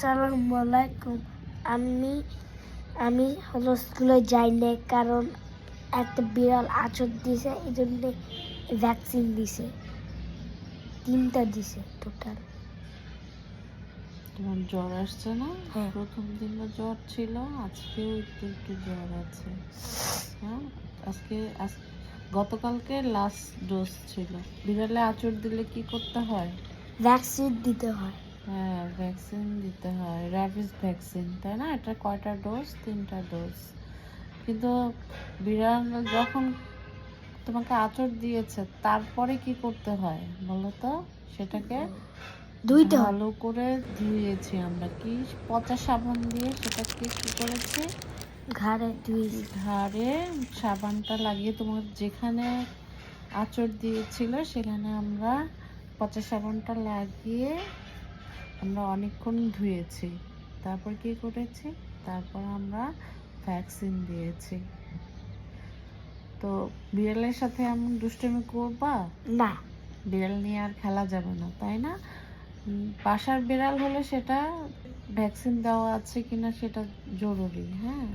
আসসালামু আলাইকুম আমি আমি হলো স্কুলে যাই না কারণ একটা বিড়াল আচর দিছে এই জন্য ভ্যাকসিন দিছে। তিনটা দিছে টোটাল তোমার জ্বর আসছে না? হ্যাঁ। প্রথম দিন জ্বর ছিল আজকেও একটু একটু জ্বর আছে। হ্যাঁ? আজকে আজ- গতকালকে লাস্ট ডোজ ছিল। বিড়ালে আঁচড় দিলে কি করতে হয়? ভ্যাকসিন দিতে হয়। হ্যাঁ ভ্যাকসিন দিতে হয় র্যাবিস ভ্যাকসিন তাই না? এটা কয়টা ডোজ তিনটা ডোজ কিন্তু বিড়াল যখন তোমাকে আঁচড় দিয়েছে তারপরে কি করতে হয় বলো তো? সেটাকে দুইটা। ভালো করে ধুয়েছি আমরা। কি পচা সাবান দিয়ে সেটাকে কি করেছি? ঘাড়ে ঘাড়ে সাবানটা লাগিয়ে তোমার যেখানে আঁচড় দিয়েছিল সেখানে আমরা পচা সাবানটা লাগিয়ে আমরা অনেকক্ষণ ধুয়েছি। তারপর কি করেছি? তারপর আমরা ভ্যাকসিন দিয়েছি। তো বিড়ালের সাথে এমন দুষ্টুমি করবা? না। বিড়াল নিয়ে আর খেলা যাবে না তাই না? বাসার বিড়াল হলে সেটা ভ্যাকসিন দেওয়া আছে কিনা সেটা জরুরি হ্যাঁ?